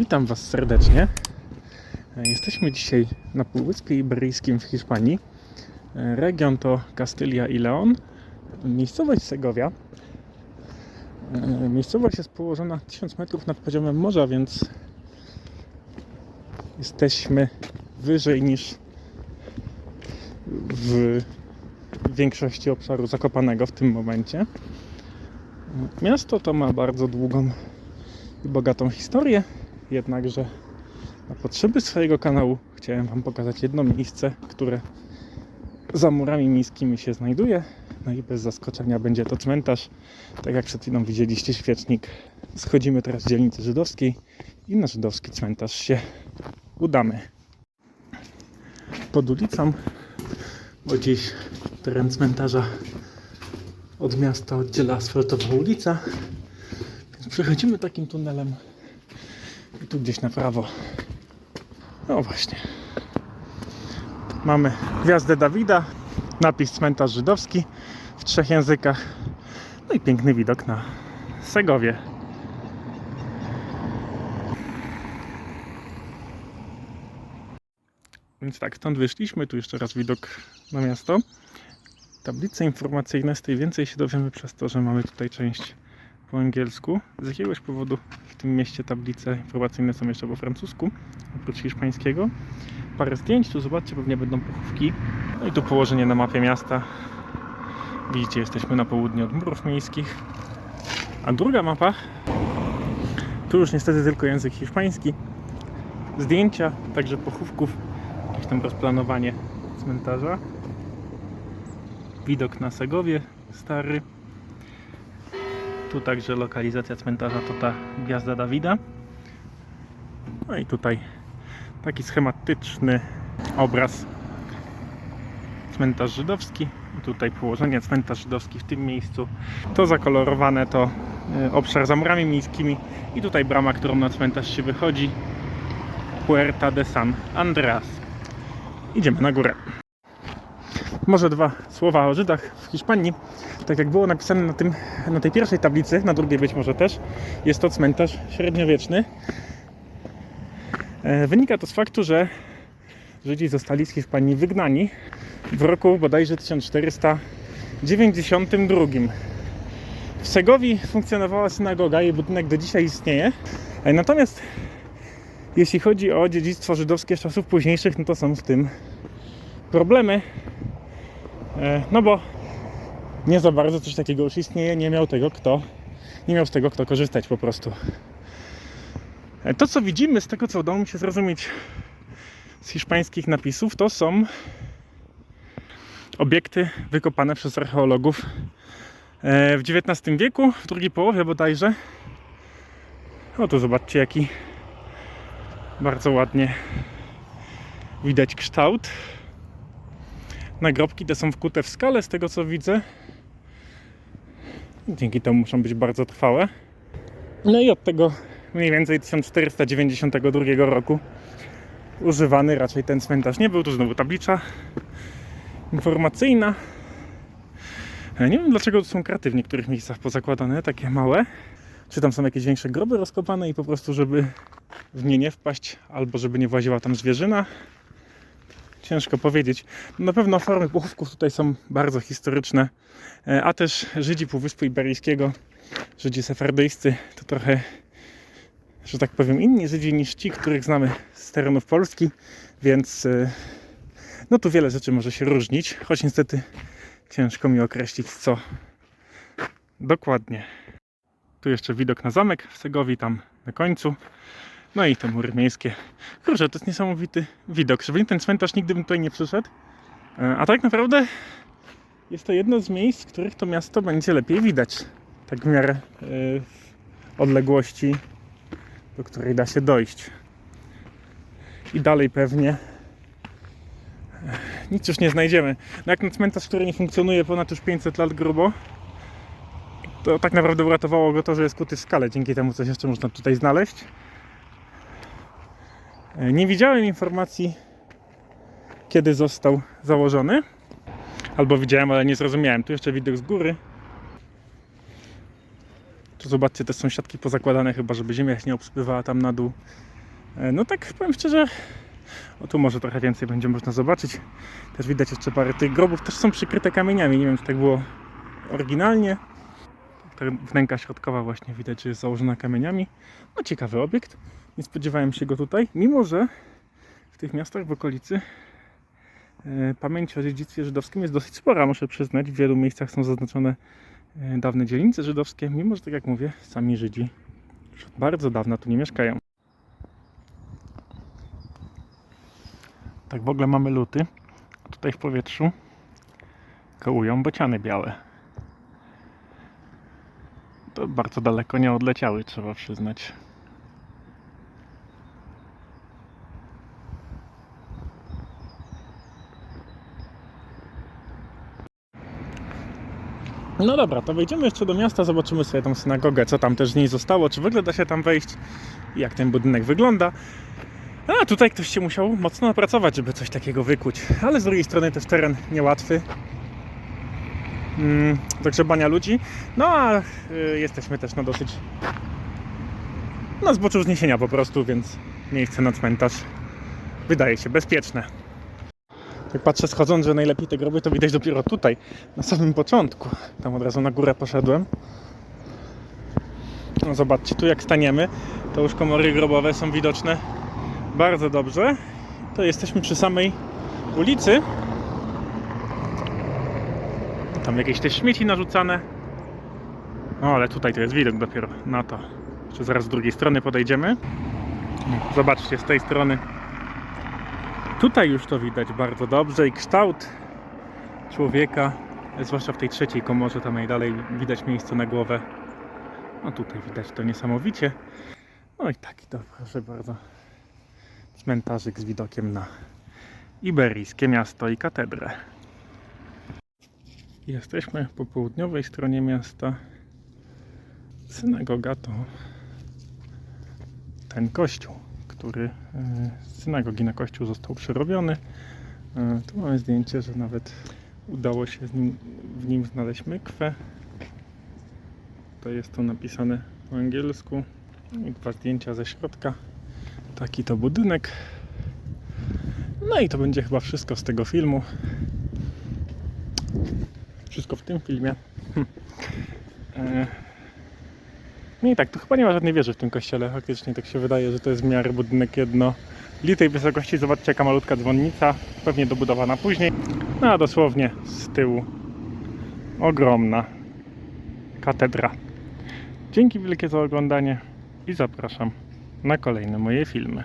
Witam Was serdecznie. E, Jesteśmy dzisiaj na Półwyspie Iberyjskim w Hiszpanii. E, Region to Kastylia i Leon. Miejscowość Segowia. E, Miejscowość jest położona 1000 metrów nad poziomem morza, więc jesteśmy wyżej niż w większości obszaru Zakopanego w tym momencie. Miasto to ma bardzo długą i bogatą historię, jednakże na potrzeby swojego kanału chciałem Wam pokazać jedno miejsce, które za murami miejskimi się znajduje. No i bez zaskoczenia będzie to cmentarz. Tak jak przed chwilą widzieliście świecznik. Schodzimy teraz z dzielnicy żydowskiej i na żydowski cmentarz się udamy. Pod ulicą, bo dziś teren cmentarza od miasta oddziela asfaltowa ulica. Więc przechodzimy takim tunelem i tu gdzieś na prawo. No właśnie. Mamy gwiazdę Dawida, napis cmentarz żydowski w trzech językach. No i piękny widok na Segowie. Więc tak, stąd wyszliśmy. Tu jeszcze raz widok na miasto. Tablice informacyjne z tej więcej się dowiemy przez to, że mamy tutaj część po angielsku. Z jakiegoś powodu w tym mieście tablice informacyjne są jeszcze po francusku, oprócz hiszpańskiego. Parę zdjęć, tu zobaczcie, pewnie będą pochówki. No i tu położenie na mapie miasta. Widzicie, jesteśmy na południe od murów miejskich. A druga mapa, tu już niestety tylko język hiszpański. Zdjęcia, także pochówków, jakieś tam rozplanowanie cmentarza. Widok na Segowie stary. Tu także lokalizacja cmentarza to ta Gwiazda Dawida. No i tutaj taki schematyczny obraz cmentarz żydowski. Tutaj położenie cmentarz żydowski w tym miejscu. To zakolorowane to e, obszar za murami miejskimi i tutaj brama, którą na cmentarz się wychodzi. Puerta de San Andreas. Idziemy na górę. Może dwa słowa o Żydach w Hiszpanii. Tak jak było napisane na, tym, na tej pierwszej tablicy, na drugiej być może też, jest to cmentarz średniowieczny. E, Wynika to z faktu, że Żydzi zostali z Hiszpanii wygnani w roku bodajże 1492. W Segowi funkcjonowała synagoga, jej budynek do dzisiaj istnieje. E, Natomiast jeśli chodzi o dziedzictwo żydowskie z czasów późniejszych, no to są z tym problemy. E, No bo nie za bardzo coś takiego już istnieje, nie miał tego kto, nie miał z tego kto korzystać po prostu. E, To co widzimy z tego co udało mi się zrozumieć z hiszpańskich napisów, to są obiekty wykopane przez archeologów e, w XIX wieku, w drugiej połowie bodajże. O tu zobaczcie jaki bardzo ładnie widać kształt. Nagrobki te są wkute w skale, z tego co widzę. Dzięki temu muszą być bardzo trwałe. No i od tego mniej więcej 1492 roku używany raczej ten cmentarz nie był. Tu znowu tablica informacyjna. E, Nie wiem dlaczego tu są kraty w niektórych miejscach pozakładane, takie małe. Czy tam są jakieś większe groby rozkopane i po prostu, żeby w nie nie wpaść, albo żeby nie właziła tam zwierzyna. Ciężko powiedzieć. Na pewno formy pochówków tutaj są bardzo historyczne, e, a też Żydzi Półwyspu Iberyjskiego, Żydzi sefardyjscy, to trochę, że tak powiem, inni Żydzi niż ci, których znamy z terenów Polski, więc e, no tu wiele rzeczy może się różnić, choć niestety ciężko mi określić co dokładnie. Tu jeszcze widok na zamek w Segowi, tam na końcu. No i te mury miejskie. Kurczę, to jest niesamowity widok. Żeby ten cmentarz nigdy bym tutaj nie przyszedł. E, A tak naprawdę jest to jedno z miejsc, w których to miasto będzie lepiej widać. Tak w miarę e, odległości, do której da się dojść. I dalej pewnie e, nic już nie znajdziemy. No jak na cmentarz, który nie funkcjonuje ponad już 500 lat grubo, to tak naprawdę uratowało go to, że jest kuty w skale. Dzięki temu coś jeszcze można tutaj znaleźć. E, Nie widziałem informacji, kiedy został założony. Albo widziałem, ale nie zrozumiałem. Tu jeszcze widok z góry. Tu zobaczcie, te sąsiadki pozakładane chyba, żeby ziemia się nie obspływała tam na dół. E, No tak powiem szczerze, o tu może trochę więcej będzie można zobaczyć. Też widać jeszcze parę tych grobów, też są przykryte kamieniami. Nie wiem, czy tak było oryginalnie. Wnęka środkowa właśnie widać, że jest założona kamieniami. No ciekawy obiekt. Nie spodziewałem się go tutaj, mimo że w tych miastach w okolicy e, pamięć o dziedzictwie żydowskim jest dosyć spora, muszę przyznać. W wielu miejscach są zaznaczone e, dawne dzielnice żydowskie, mimo że tak jak mówię, sami Żydzi już od bardzo dawna tu nie mieszkają. Tak w ogóle mamy luty, a tutaj w powietrzu kołują bociany białe. Bardzo daleko nie odleciały, trzeba przyznać. No dobra, to wejdziemy jeszcze do miasta, zobaczymy sobie tą synagogę, co tam też z niej zostało, czy w ogóle da się tam wejść, jak ten budynek wygląda. A tutaj ktoś się musiał mocno napracować, żeby coś takiego wykuć, ale z drugiej strony też teren niełatwy mm, do grzebania ludzi. No a y, jesteśmy też na dosyć na zboczu wzniesienia po prostu, więc miejsce na cmentarz wydaje się bezpieczne. Jak patrzę schodząc, że najlepiej te groby to widać dopiero tutaj, na samym początku. Tam od razu na górę poszedłem. No zobaczcie, tu jak staniemy, to już komory grobowe są widoczne bardzo dobrze. To jesteśmy przy samej ulicy. Tam jakieś te śmieci narzucane. No ale tutaj to jest widok dopiero na to. Jeszcze zaraz z drugiej strony podejdziemy. Zobaczcie z tej strony. Tutaj już to widać bardzo dobrze i kształt człowieka, zwłaszcza w tej trzeciej komorze, tam najdalej widać miejsce na głowę. No tutaj widać to niesamowicie. No i taki to proszę bardzo cmentarzyk z widokiem na iberyjskie miasto i katedrę. Jesteśmy po południowej stronie miasta. Synagoga to ten kościół, który e, z synagogi na kościół został przerobiony. E, Tu mamy zdjęcie, że nawet udało się nim, w nim znaleźć mykwę. To jest to napisane po angielsku. I dwa zdjęcia ze środka. Taki to budynek. No i to będzie chyba wszystko z tego filmu. Wszystko w tym filmie. E, No i tak, tu chyba nie ma żadnej wieży w tym kościele. Faktycznie tak się wydaje, że to jest w miarę budynek jedno litej wysokości. Zobaczcie jaka malutka dzwonnica. Pewnie dobudowana później. No a dosłownie z tyłu ogromna katedra. Dzięki wielkie za oglądanie i zapraszam na kolejne moje filmy.